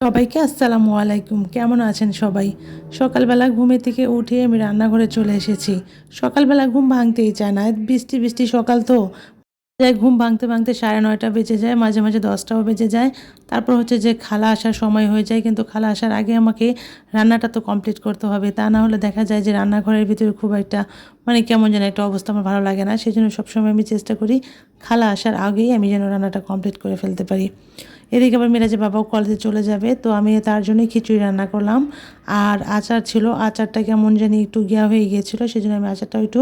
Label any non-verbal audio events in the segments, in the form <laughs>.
সবাইকে আসসালামু আলাইকুম। কেমন আছেন সবাই? সকালবেলা ঘুমে থেকে উঠে আমি রান্নাঘরে চলে এসেছি। সকালবেলা ঘুম ভাঙতেই চায় না। বৃষ্টি বৃষ্টি সকাল তো। যায় ঘুম ভাঙতে ভাঙতে সাড়ে নয়টা বেজে যায়, মাঝে মাঝে দশটাও বেজে যায়। তারপর হচ্ছে যে খালা আসার সময় হয়ে যায়, কিন্তু খালা আসার আগে আমাকে রান্নাটা তো কমপ্লিট করতে হবে। তা না হলে দেখা যায় যে রান্নাঘরের ভিতরে খুব একটা মানে কেমন যেন একটা অবস্থা আমার ভালো লাগে না। সেই জন্য সবসময় আমি চেষ্টা করি খালা আসার আগেই আমি যেন রান্নাটা কমপ্লিট করে ফেলতে পারি। এদিকে আবার মিরাজের বাবাও কলেজে চলে যাবে। তো আমি তার জন্যই খিচুড়ি রান্না করলাম। আর আচার ছিল, আচারটা কেমন জানি একটু গিয়া হয়ে গিয়েছিল সেই জন্য আমি আচারটাও একটু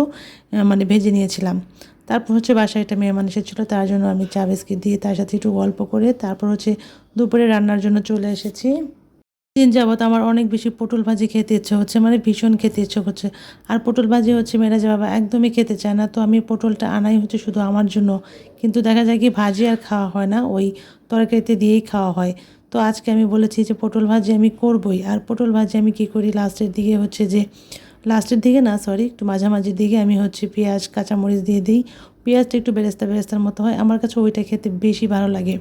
মানে ভেজে নিয়েছিলাম। তারপর হচ্ছে বাসায় একটা মেয়ে মানুষের ছিল তার জন্য আমি চা বিস্কিট দিয়ে তার সাথে একটু গল্প করে তারপর হচ্ছে দুপুরে রান্নার জন্য চলে এসেছি। দিন যাবত আমার অনেক বেশি পটল ভাজি খেতে ইচ্ছে হচ্ছে মানে ভীষণ খেতে ইচ্ছে হচ্ছে আর পটল ভাজি হচ্ছে মেয়েরা যে বাবা একদমই খেতে চায় না, তো আমি পটলটা আনাই হচ্ছে শুধু আমার জন্য। কিন্তু দেখা যায় কি ভাজি আর খাওয়া হয় না, ওই তরকারিতে দিয়েই খাওয়া হয়। তো আজকে আমি বলেছি যে পটল ভাজি আমি করবই, আর পটল ভাজি আমি কি করি লাস্টের দিকে হচ্ছে যে, লাস্টের দিকে না সরি একটু মাঝামাঝির দিকে আমি হচ্ছে পেঁয়াজ, কাঁচামরিচ দিয়ে দিই। পেঁয়াজটা একটু বেরেস্তা বেরেস্তার মতো হয়, আমার কাছে ওইটা খেতে বেশি ভালো লাগে।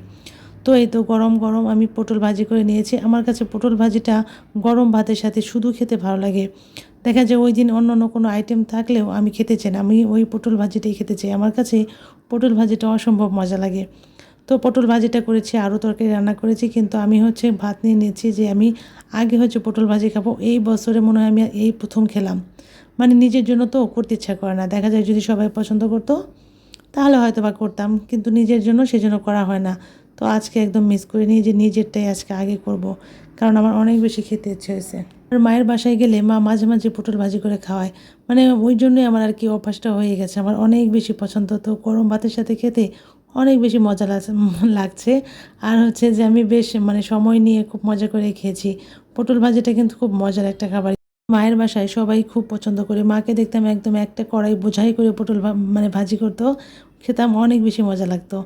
তো এই তো গরম গরম আমি পটল ভাজি করে নিয়েছি। আমার কাছে পটল ভাজিটা গরম ভাতের সাথে শুধু খেতে ভালো লাগে। দেখা যায় ওই দিন অন্য অন্য কোনো আইটেম থাকলেও আমি খেতে চাই না। আমি ওই পটল ভাজিটাই খেতে চাই। আমার কাছে পটল ভাজিটা অসম্ভব মজা লাগে। তো পটল ভাজিটা করেছি আরও তরকারি রান্না করেছি, কিন্তু আমি হচ্ছে ভাত নিয়ে নিয়েছি যে আমি আগে হচ্ছে পটল ভাজি খাব। এই বছরে মনে হয় আমি এই প্রথম খেলাম। মানে নিজের জন্য তো করতে ইচ্ছা করে না। দেখা যায় যদি সবাই পছন্দ করতো, তাহলে হয়তো বা করতাম। কিন্তু নিজের জন্য সেজন্য করা হয় না। তো আজকে একদম মিস করে নিই যে নিজেরটাই আজকে আগে করব। কারণ আমার অনেক বেশি খেতে ইচ্ছে হয়েছে। আর মায়ের বাসায় গেলে মা মাঝে মাঝে পটল ভাজি করে খাওয়ায়। মানে ওই জন্যই আমার আর কি অভ্যাসটা হয়ে গেছে। আমার অনেক বেশি পছন্দ। তো গরম ভাতের সাথে খেতে অনেক বেশি মজা লাগ- <laughs> লাগছে। আর হচ্ছে যে আমি বেশ মানে সময় নিয়ে খুব মজা করে খেয়েছি। পটল ভাজিটা কিন্তু খুব মজার একটা খাবার। মায়ের বাসায় সবাই খুব পছন্দ করে। মাকে দেখতাম একদম একটা কড়াই বোঝাই করে পটল মানে ভাজি করতো। খেতাম অনেক বেশি মজা লাগতো।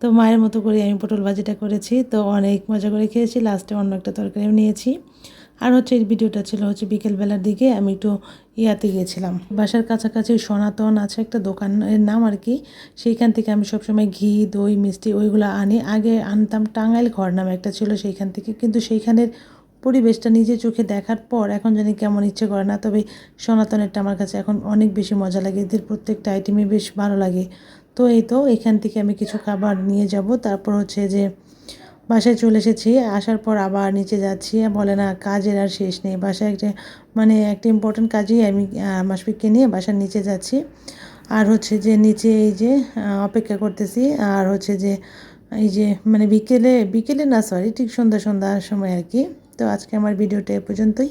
তো মায়ের মতো করে আমি পটল ভাজিটা করেছি। তো অনেক মজা করে খেয়েছি। লাস্টে অন্য একটা তরকারিও নিয়েছি। আর হচ্ছে এই ভিডিওটা ছিল হচ্ছে বিকেলবেলার দিকে। আমি একটু ইয়াতে গিয়েছিলাম। বাসার কাছাকাছি সনাতন আছে একটা দোকানের নাম আর কি। সেইখান থেকে আমি সবসময় ঘি, দই, মিষ্টি ওইগুলো আনি। আগে আনতাম টাঙ্গাইল ঘর নামে একটা ছিল সেইখান থেকে। কিন্তু সেইখানের পরিবেশটা নিজে চোখে দেখার পর এখন জানি কেমন ইচ্ছে করে না। তবে সনাতনেরটা আমার কাছে এখন অনেক বেশি মজা লাগে। এদের প্রত্যেকটা আইটেমই বেশ ভালো লাগে। তো এই তো এখান থেকে আমি কিছু খাবার নিয়ে যাব। তারপর হচ্ছে যে বাসায় চলে এসেছি। আসার পর আবার নিচে যাচ্ছি। বলে না কাজের আর শেষ নেই। বাসায় একটা মানে একটা ইম্পর্টেন্ট কাজই আমি আহ, মাসফিককে নিয়ে বাসার নিচে যাচ্ছি। আর হচ্ছে যে নিচে এই যে অপেক্ষা করতেছি। আর হচ্ছে যে এই যে মানে বিকেলে বিকেলে না সরি ঠিক সন্ধ্যা সন্ধ্যার সময় আর কি। তো আজকে আমার ভিডিওটা এ পর্যন্তই।